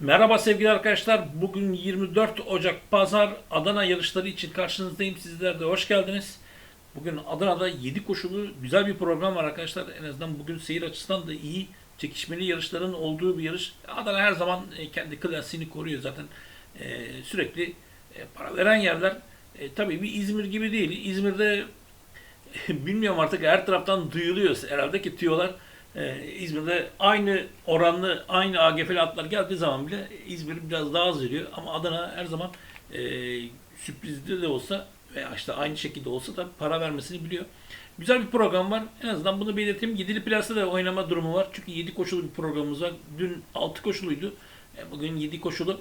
Merhaba sevgili arkadaşlar. Bugün 24 Ocak Pazar Adana yarışları için karşınızdayım. Sizler de hoş geldiniz. Bugün Adana'da 7 koşulu güzel bir program var arkadaşlar. En azından bugün seyir açısından da iyi çekişmeli yarışların olduğu bir yarış. Adana her zaman e, kendi klasiğini koruyor zaten. E, Sürekli e, para veren yerler. Tabii bir İzmir gibi değil. İzmir'de bilmiyorum artık her taraftan duyuluyor herhalde ki tüyolar ee, İzmir'de aynı oranlı, aynı AGF'li atlar geldiği zaman bile İzmir biraz daha az veriyor. Ama Adana her zaman e, sürprizli de olsa veya işte aynı şekilde olsa da para vermesini biliyor. Güzel bir program var. En azından bunu belirteyim. Yedili plasa da oynama durumu var. Çünkü 7 koşulu bir programımız var. Dün 6 koşuluydu. E, Bugün 7 koşulu.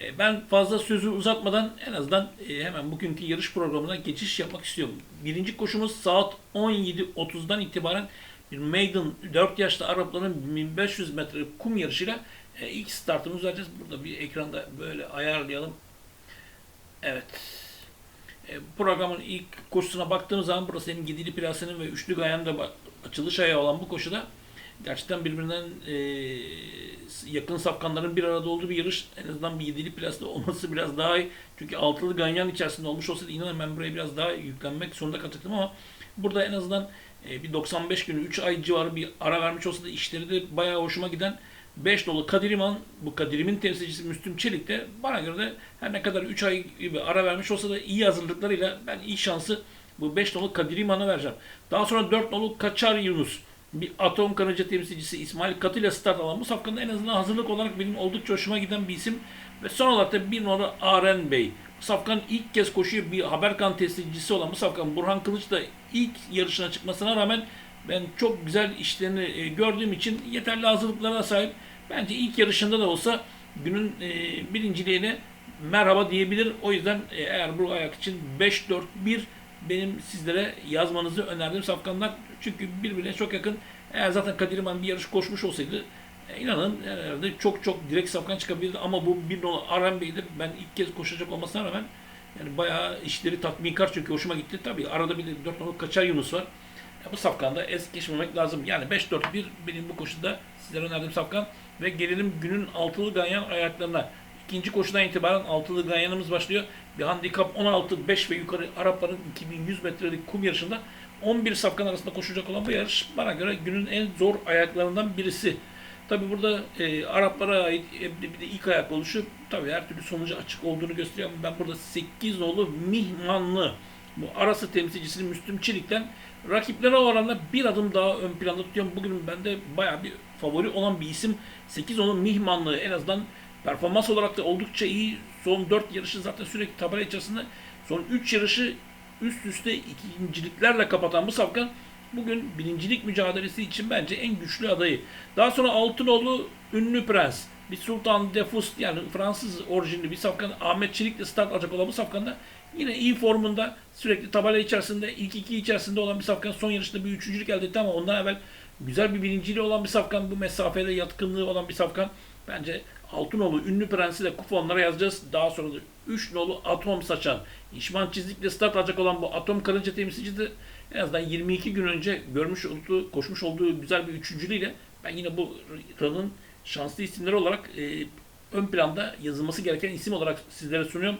E, Ben fazla sözü uzatmadan en azından e, hemen bugünkü yarış programına geçiş yapmak istiyorum. Birinci koşumuz saat 17.30'dan itibaren maiden 4 yaşlı Arapların 1500 metre kum yarışıyla e, ilk startımızı vereceğiz. Burada bir ekranda böyle ayarlayalım. Evet. E, programın ilk koşusuna baktığımız zaman burası hem Gidili Plasa'nın ve Üçlü Gayan'ın da açılış ayağı olan bu koşuda gerçekten birbirinden e, yakın safkanların bir arada olduğu bir yarış. En azından bir Yedili Plas'ta olması biraz daha iyi. Çünkü altılı Ganyan içerisinde olmuş olsaydı inanın ben buraya biraz daha yüklenmek zorunda kalacaktım ama burada en azından e, bir 95 günü 3 ay civarı bir ara vermiş olsa da işleri de bayağı hoşuma giden 5 dolu Kadiriman, bu Kadirim'in temsilcisi Müslüm Çelik de bana göre de her ne kadar 3 ay gibi ara vermiş olsa da iyi hazırlıklarıyla ben iyi şansı bu 5 dolu Kadiriman'a vereceğim. Daha sonra 4 dolu Kaçar Yunus, bir atom karınca temsilcisi İsmail Katı start alan bu safkanda en azından hazırlık olarak benim oldukça hoşuma giden bir isim. Ve son olarak da bir numara Aren Bey. Safkan ilk kez koşuyor bir Haberkan teslimcisi olan bu safkan Burhan Kılıç da ilk yarışına çıkmasına rağmen ben çok güzel işlerini e, gördüğüm için yeterli hazırlıklara sahip. Bence ilk yarışında da olsa günün e, birinciliğine merhaba diyebilir. O yüzden e, eğer bu ayak için 5-4-1 benim sizlere yazmanızı önerdiğim safkanlar. Çünkü birbirine çok yakın. Eğer zaten Kadirman bir yarış koşmuş olsaydı inanın herhalde çok çok direkt safkan çıkabilirdi. Ama bu bir nolu Aram Bey'de ben ilk kez koşacak olmasına rağmen yani bayağı işleri tatminkar çünkü hoşuma gitti. Tabii arada bir de 4 nolu Kaçar Yunus var. Ya bu safkanda es geçmemek lazım. Yani 5-4-1 benim bu koşuda sizlere önerdiğim safkan ve gelelim günün altılı ganyan ayaklarına. İkinci koşudan itibaren altılı ganyanımız başlıyor. Bir handikap 16, 5 ve yukarı Arapların 2100 metrelik kum yarışında 11 safkan arasında koşacak olan bu yarış bana göre günün en zor ayaklarından birisi. Tabi burada e, Araplara ait e, bir de ilk ayak oluşu tabi her türlü sonucu açık olduğunu gösteriyor ama ben burada 8 nolu Mihmanlı bu arası temsilcisinin Müslüm Çelik'ten rakiplere oranla bir adım daha ön planda tutuyorum. Bugün bende bayağı bir favori olan bir isim. 8 onun Mihmanlı en azından performans olarak da oldukça iyi. Son 4 yarışı zaten sürekli tabela içerisinde. Son 3 yarışı üst üste ikinciliklerle kapatan bu safkan bugün birincilik mücadelesi için bence en güçlü adayı. Daha sonra Altınoğlu ünlü prens. Bir Sultan Defus yani Fransız orijinli bir safkan Ahmet Çelik'le start alacak olan bu safkanda yine iyi formunda sürekli tabela içerisinde ilk iki içerisinde olan bir safkan son yarışta bir üçüncülük elde etti ama ondan evvel güzel bir birinciliği olan bir safkan bu mesafede yatkınlığı olan bir safkan bence Altınoğlu ünlü prensi de kuponlara yazacağız. Daha sonra da 3 nolu atom saçan İşman çizikle start alacak olan bu atom karınca temsilcisi de en azından 22 gün önce görmüş olduğu, koşmuş olduğu güzel bir üçüncülüğüyle ben yine bu ranın şanslı isimleri olarak e, ön planda yazılması gereken isim olarak sizlere sunuyorum.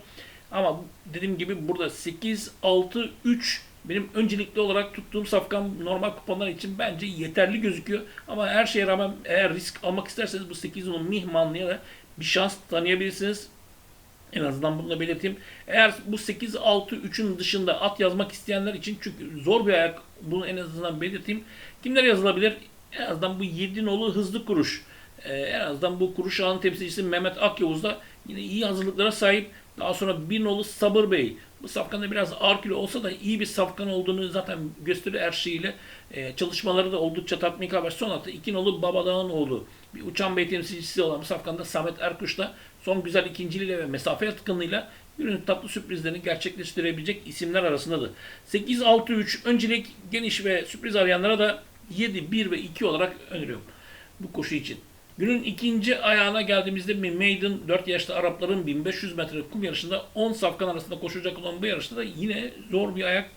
Ama dediğim gibi burada 8, 6, 3 benim öncelikli olarak tuttuğum safkan normal kuponlar için bence yeterli gözüküyor. Ama her şeye rağmen eğer risk almak isterseniz bu 8 onun Mihmanlı'ya da bir şans tanıyabilirsiniz. En azından bunu da belirteyim. Eğer bu 8, 6, 3'ün dışında at yazmak isteyenler için çünkü zor bir ayak bunu en azından belirteyim. Kimler yazılabilir? En azından bu 7 nolu hızlı kuruş. Ee, en azından bu kuruş ağının temsilcisi Mehmet Akyavuz da yine iyi hazırlıklara sahip. Daha sonra bir nolu Sabır Bey. Bu safkanda biraz ağır kilo olsa da iyi bir safkan olduğunu zaten gösteriyor her şeyiyle. Ee, çalışmaları da oldukça tatminkar var. Son hatta iki nolu Babadağ'ın oğlu. Bir Uçan Bey temsilcisi olan safkanda Samet Erkuş da son güzel ikinciliğiyle ve mesafe yatkınlığıyla ürün tatlı sürprizlerini gerçekleştirebilecek isimler arasındadır. 8-6-3 öncelik geniş ve sürpriz arayanlara da 7, 1 ve 2 olarak öneriyorum bu koşu için. Günün ikinci ayağına geldiğimizde bir maiden 4 yaşlı Arapların 1500 metre kum yarışında 10 safkan arasında koşacak olan bu yarışta da yine zor bir ayak.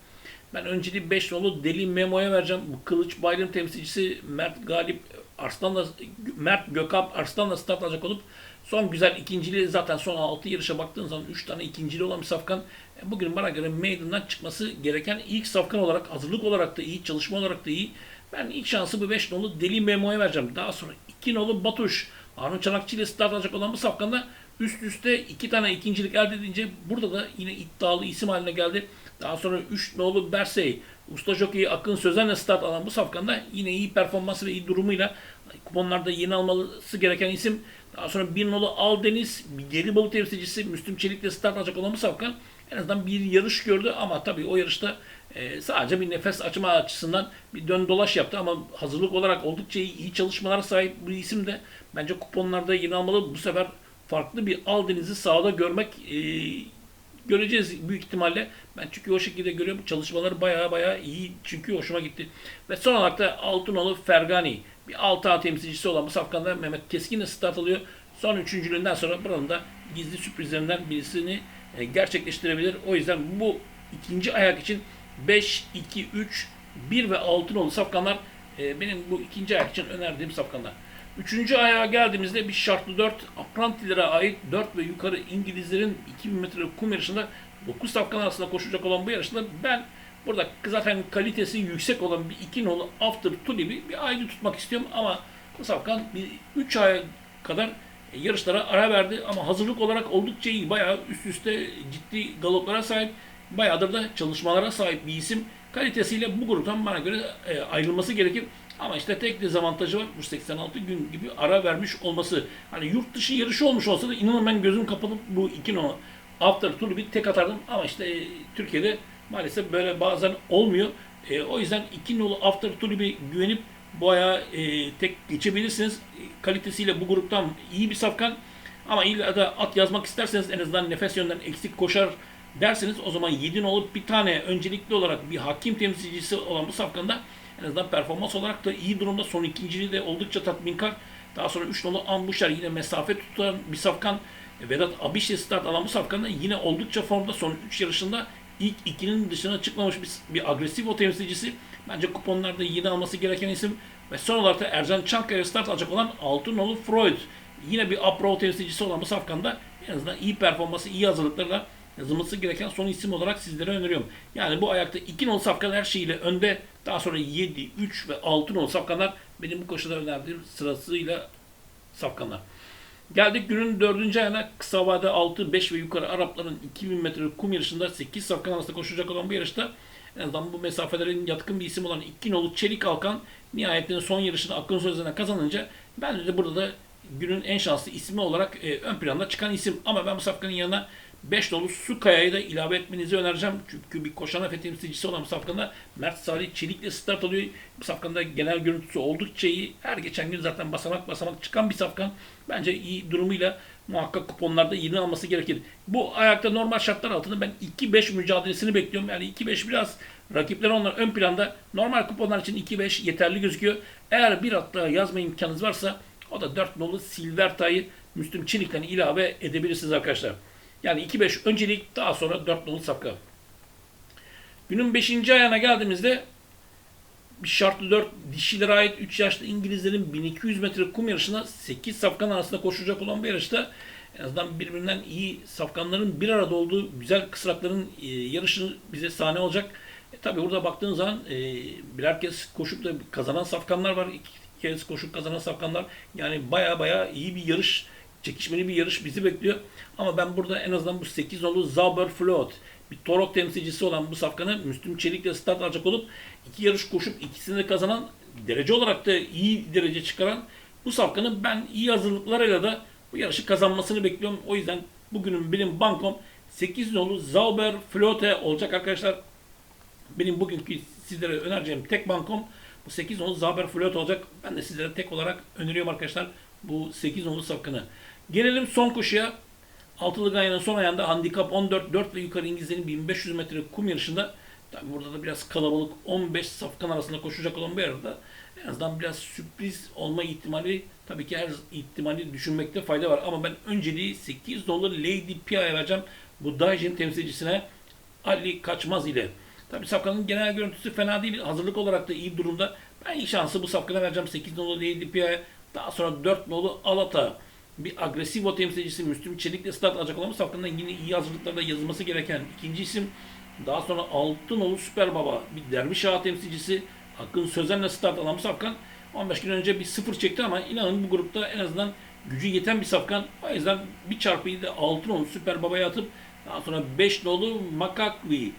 Ben önceliği 5 nolu Deli Memo'ya vereceğim. Bu Kılıç Bayram temsilcisi Mert Galip Arslan'la Mert Gökalp Arslan'la start alacak olup son güzel ikinciliği zaten son 6 yarışa baktığın zaman 3 tane ikincili olan bir safkan e, bugün bana göre meydandan çıkması gereken ilk safkan olarak hazırlık olarak da iyi, çalışma olarak da iyi. Ben ilk şansı bu 5 nolu Deli Memo'ya vereceğim. Daha sonra 2 nolu Batuş. Harun Çanakçı ile start alacak olan bu safkanda üst üste iki tane ikincilik elde edince burada da yine iddialı isim haline geldi. Daha sonra 3 nolu Bersey, usta jockey Akın Sözen'le start alan bu safkanda yine iyi performansı ve iyi durumuyla kuponlarda yeni alması gereken isim. Daha sonra bir nolu Aldeniz, geri balık temsilcisi Müslüm Çelik'le start alacak olan bu safkan en azından bir yarış gördü ama tabii o yarışta e, sadece bir nefes açma açısından bir dön dolaş yaptı ama hazırlık olarak oldukça iyi, iyi çalışmalara sahip bir isim de bence kuponlarda yeni almalı. Bu sefer farklı bir Aldeniz'i sahada görmek e, göreceğiz büyük ihtimalle. Ben çünkü o şekilde görüyorum. Çalışmaları baya baya iyi çünkü hoşuma gitti. Ve son olarak da Altınoğlu Fergani. Bir 6 A temsilcisi olan bu safkanda Mehmet Keskin'le start alıyor. Son üçüncülüğünden sonra buranın da gizli sürprizlerinden birisini e, gerçekleştirebilir. O yüzden bu ikinci ayak için 5, 2, 3, 1 ve 6 nolu safkanlar e, benim bu ikinci ayak için önerdiğim safkanlar. Üçüncü ayağa geldiğimizde bir şartlı 4 Aprantilere ait 4 ve yukarı İngilizlerin 2000 metre kum yarışında 9 safkan arasında koşacak olan bu yarışta ben burada zaten kalitesi yüksek olan bir 2 nolu After Tulip'i bir ayrı tutmak istiyorum ama bu safkan bir 3 ay kadar yarışlara ara verdi ama hazırlık olarak oldukça iyi. Bayağı üst üste ciddi galoplara sahip. Bayağıdır da çalışmalara sahip bir isim. Kalitesiyle bu gruptan bana göre e, ayrılması gerekir. Ama işte tek dezavantajı var. Bu 86 gün gibi ara vermiş olması. Hani yurt dışı yarışı olmuş olsa da inanın ben gözüm kapalı bu iki no after tour'u bir tek atardım. Ama işte e, Türkiye'de maalesef böyle bazen olmuyor. E, o yüzden iki nolu after tour'u bir güvenip bayağı e, tek geçebilirsiniz. E, kalitesiyle bu gruptan iyi bir safkan. Ama illa da at yazmak isterseniz en azından nefes yönden eksik koşar derseniz o zaman 7 olup bir tane öncelikli olarak bir hakim temsilcisi olan bu safkanda en azından performans olarak da iyi durumda. Son ikinciliği de oldukça tatminkar. Daha sonra 3 nolu Ambuşer yine mesafe tutan bir safkan. Vedat Abiş'le start alan bu safkanda yine oldukça formda. Son 3 yarışında ilk ikinin dışına çıkmamış bir, bir agresif o temsilcisi. Bence kuponlarda yine alması gereken isim. Ve son olarak da Ercan Çankaya start alacak olan Altınolu Freud. Yine bir upro temsilcisi olan bu safkanda en azından iyi performansı, iyi hazırlıklarla yazılması gereken son isim olarak sizlere öneriyorum. Yani bu ayakta 2 nol safkan her şeyiyle önde. Daha sonra 7, 3 ve 6 nol safkanlar benim bu koşuda önerdiğim sırasıyla safkanlar. Geldik günün dördüncü ayına kısa vade 6, 5 ve yukarı Arapların 2000 metre kum yarışında 8 safkan arasında koşacak olan bu yarışta en azından bu mesafelerin yatkın bir isim olan 2 nolu Çelik Alkan nihayetinde son yarışını Akın Sözlerine kazanınca ben de burada da günün en şanslı ismi olarak e, ön planda çıkan isim. Ama ben bu safkanın yanına 5 dolu su kayayı da ilave etmenizi önereceğim. Çünkü bir koşan efe temsilcisi olan bu safkanda Mert Salih Çelik'le start alıyor. Bu safkanda genel görüntüsü oldukça iyi. Her geçen gün zaten basamak basamak çıkan bir safkan. Bence iyi durumuyla muhakkak kuponlarda yeni alması gerekir. Bu ayakta normal şartlar altında ben 2-5 mücadelesini bekliyorum. Yani 2-5 biraz rakipler onlar ön planda. Normal kuponlar için 2-5 yeterli gözüküyor. Eğer bir hatta yazma imkanınız varsa o da 4 nolu Silverta'yı Müslüm Çelik'ten ilave edebilirsiniz arkadaşlar. Yani 2-5 öncelik daha sonra 4 nolu safka. Günün 5. ayağına geldiğimizde bir şartlı 4 dişilere ait 3 yaşlı İngilizlerin 1200 metre kum yarışına 8 safkan arasında koşacak olan bir yarışta en azından birbirinden iyi safkanların bir arada olduğu güzel kısrakların e, yarışı bize sahne olacak. E, Tabi burada baktığın zaman e, birer kez koşup da kazanan safkanlar var. iki kez koşup kazanan safkanlar. Yani baya baya iyi bir yarış çekişmeli bir yarış bizi bekliyor. Ama ben burada en azından bu 8 nolu Zauber Float bir Torok temsilcisi olan bu safkanı Müslüm Çelik'le start alacak olup iki yarış koşup ikisini de kazanan derece olarak da iyi derece çıkaran bu safkanın ben iyi hazırlıklarıyla da bu yarışı kazanmasını bekliyorum. O yüzden bugünün benim bankom 8 nolu Zauber Floate olacak arkadaşlar. Benim bugünkü sizlere önereceğim tek bankom bu 8 nolu Zauber Floate olacak. Ben de sizlere tek olarak öneriyorum arkadaşlar bu 8 nolu safkanı. Gelelim son koşuya. Altılı Ganya'nın son ayağında handikap 14, 4 ve yukarı İngilizlerin 1500 metre kum yarışında tabi burada da biraz kalabalık 15 safkan arasında koşacak olan bir arada en azından biraz sürpriz olma ihtimali tabii ki her ihtimali düşünmekte fayda var. Ama ben önceliği 8 dolar Lady Pia'ya vereceğim. Bu Dajin temsilcisine Ali Kaçmaz ile. Tabii safkanın genel görüntüsü fena değil. Hazırlık olarak da iyi durumda. Ben ilk şansı bu safkana vereceğim. 8 nolu Lady Daha sonra 4 nolu Alata. Bir agresif temsilcisi Müslüm Çelik'le start alacak bu safkanın yine iyi hazırlıklarla yazılması gereken ikinci isim. Daha sonra 6 nolu Süper Baba. Bir derviş ağa temsilcisi Akın Sözen'le start alan bu safkan 15 gün önce bir sıfır çekti ama inanın bu grupta en azından gücü yeten bir safkan. O yüzden bir çarpıyı da 6 nolu Süper Baba'ya atıp daha sonra 5 nolu Makakli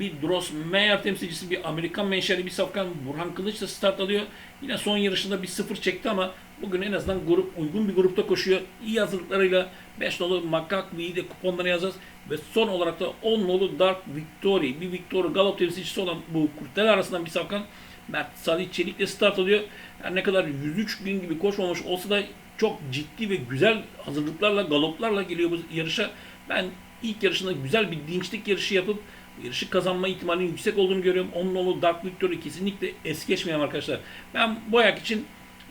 bir Dross Meyer temsilcisi bir Amerikan menşeli bir safkan Burhan Kılıç da start alıyor. Yine son yarışında bir sıfır çekti ama bugün en azından grup uygun bir grupta koşuyor. İyi hazırlıklarıyla 5 nolu Makakli'yi de kuponlara yazacağız. Ve son olarak da 10 nolu Dark Victory, bir Victory Galop temsilcisi olan bu kurtlar arasından bir safkan Mert Salih Çelik'le start alıyor. Her ne kadar 103 gün gibi koşmamış olsa da çok ciddi ve güzel hazırlıklarla, galoplarla geliyor bu yarışa. Ben ilk yarışında güzel bir dinçlik yarışı yapıp yarışı kazanma ihtimalinin yüksek olduğunu görüyorum. Onun oğlu Dark Victory kesinlikle es geçmeyen arkadaşlar. Ben bu ayak için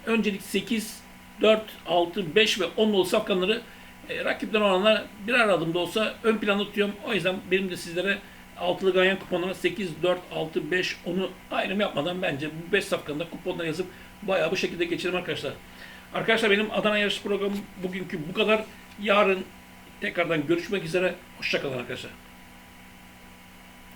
öncelik 8, 4, 6, 5 ve 10 nolu safkanları e, rakipten olanlar birer adım da olsa ön planda tutuyorum. O yüzden benim de sizlere altılı ganyan kuponuna 8, 4, 6, 5, 10'u ayrım yapmadan bence bu 5 safkanında kuponlara yazıp bayağı bu şekilde geçelim arkadaşlar. Arkadaşlar benim Adana yarış programı bugünkü bu kadar. Yarın tekrardan görüşmek üzere. Hoşçakalın arkadaşlar.